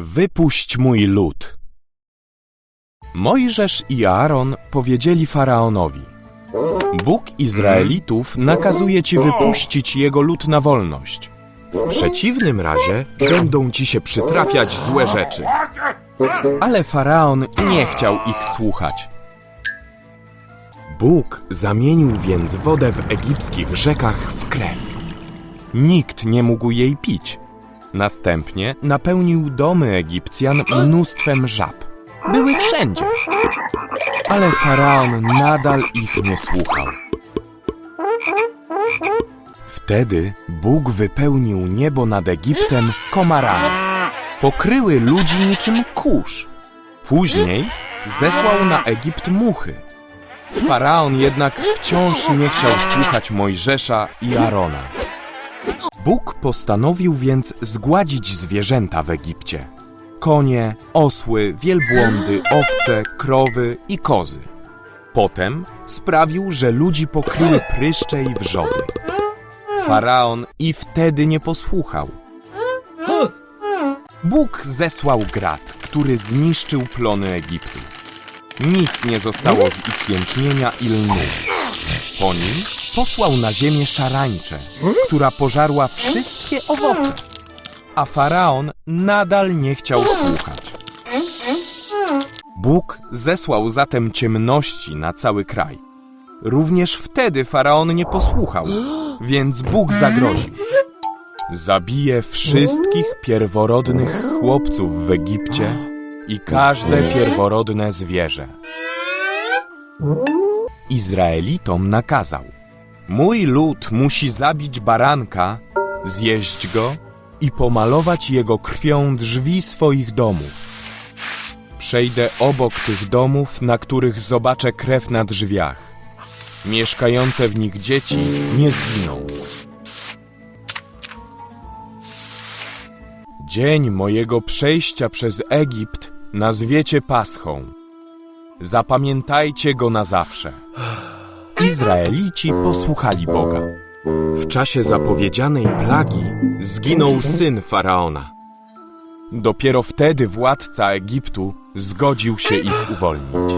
Wypuść mój lud. Mojżesz i Aaron powiedzieli faraonowi: Bóg Izraelitów nakazuje ci wypuścić jego lud na wolność. W przeciwnym razie będą ci się przytrafiać złe rzeczy. Ale faraon nie chciał ich słuchać. Bóg zamienił więc wodę w egipskich rzekach w krew. Nikt nie mógł jej pić. Następnie napełnił domy Egipcjan mnóstwem żab. Były wszędzie. Ale faraon nadal ich nie słuchał. Wtedy Bóg wypełnił niebo nad Egiptem komarami. Pokryły ludzi niczym kurz. Później zesłał na Egipt muchy. Faraon jednak wciąż nie chciał słuchać Mojżesza i Arona. Bóg postanowił więc zgładzić zwierzęta w Egipcie. Konie, osły, wielbłądy, owce, krowy i kozy. Potem sprawił, że ludzi pokryły pryszcze i wrzody. Faraon i wtedy nie posłuchał. Bóg zesłał grad, który zniszczył plony Egiptu. Nic nie zostało z ich jęczmienia i lnu. Po nim posłał na ziemię szarańczę, która pożarła wszystkie owoce. A faraon nadal nie chciał słuchać. Bóg zesłał zatem ciemności na cały kraj. Również wtedy faraon nie posłuchał, więc Bóg zagroził. Zabije wszystkich pierworodnych chłopców w Egipcie i każde pierworodne zwierzę. Izraelitom nakazał: Mój lud musi zabić baranka, zjeść go i pomalować jego krwią drzwi swoich domów. Przejdę obok tych domów, na których zobaczę krew na drzwiach. Mieszkające w nich dzieci nie zginą. Dzień mojego przejścia przez Egipt nazwiecie Paschą. Zapamiętajcie go na zawsze. Izraelici posłuchali Boga. W czasie zapowiedzianej plagi zginął syn faraona. Dopiero wtedy władca Egiptu zgodził się ich uwolnić.